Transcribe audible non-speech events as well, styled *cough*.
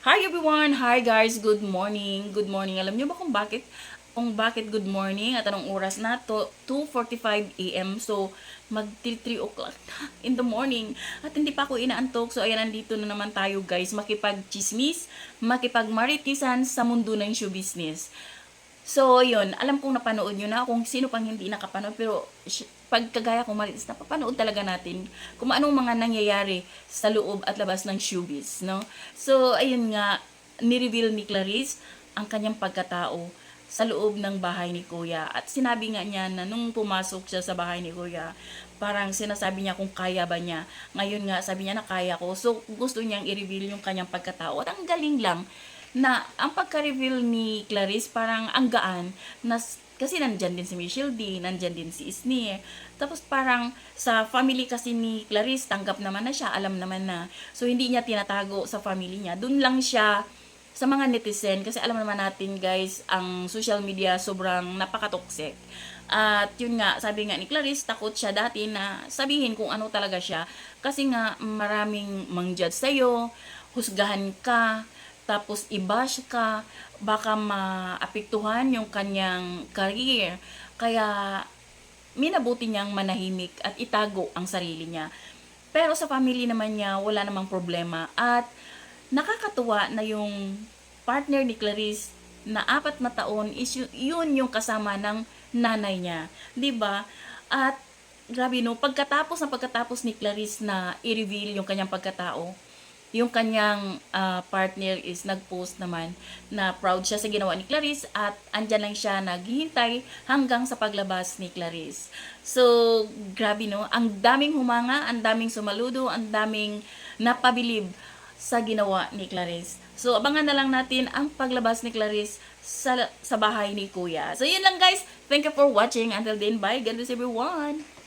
Hi everyone! Hi guys! Good morning! Good morning! Alam niyo ba kung bakit? Kung bakit good morning at anong oras na to? 2.45 a.m. So, mag 3 o'clock *laughs* in the morning. At hindi pa ako inaantok. So, ayan, nandito na naman tayo guys. Makipag-chismis, makipag-maritisan sa mundo ng show business. So, yun. Alam kong napanood nyo na kung sino pang hindi nakapanood. Pero, pag kagaya kong maritis, napapanood talaga natin kung anong mga nangyayari sa loob at labas ng showbiz, no? So, ayun nga, nireveal ni Clarice ang kanyang pagkatao sa loob ng bahay ni Kuya. At sinabi nga niya na nung pumasok siya sa bahay ni Kuya, parang sinasabi niya kung kaya ba niya. Ngayon nga, sabi niya na kaya ko. So, gusto niyang i-reveal yung kanyang pagkatao. At ang galing lang na ang pagka-reveal ni Clarice parang ang gaan na kasi nandyan din si Michelle D, nandyan din si Isni. Tapos parang sa family kasi ni Clarice, tanggap naman na siya, alam naman na. So hindi niya tinatago sa family niya. Doon lang siya sa mga netizen kasi alam naman natin guys, ang social media sobrang napaka-toxic. At yun nga, sabi nga ni Clarice, takot siya dati na sabihin kung ano talaga siya. Kasi nga maraming mang-judge sa'yo, husgahan ka, tapos i-bash ka, baka maapektuhan yung kanyang career. Kaya minabuti niyang manahimik at itago ang sarili niya. Pero sa family naman niya, wala namang problema. At nakakatuwa na yung partner ni Clarice na apat na taon is yu- yun yung kasama ng nanay niya. ba? At grabe no, pagkatapos na pagkatapos ni Clarice na i-reveal yung kanyang pagkatao, yung kanyang ah, partner is nag-post naman na proud siya sa ginawa ni Clarice at andyan lang siya naghihintay hanggang sa paglabas ni Clarice. So, grabe no, ang daming humanga, ang daming sumaludo, ang daming napabilib sa ginawa ni Clarice. So, abangan na lang natin ang paglabas ni Clarice sa, sa bahay ni Kuya. So, yun lang guys. Thank you for watching. Until then, bye. God everyone.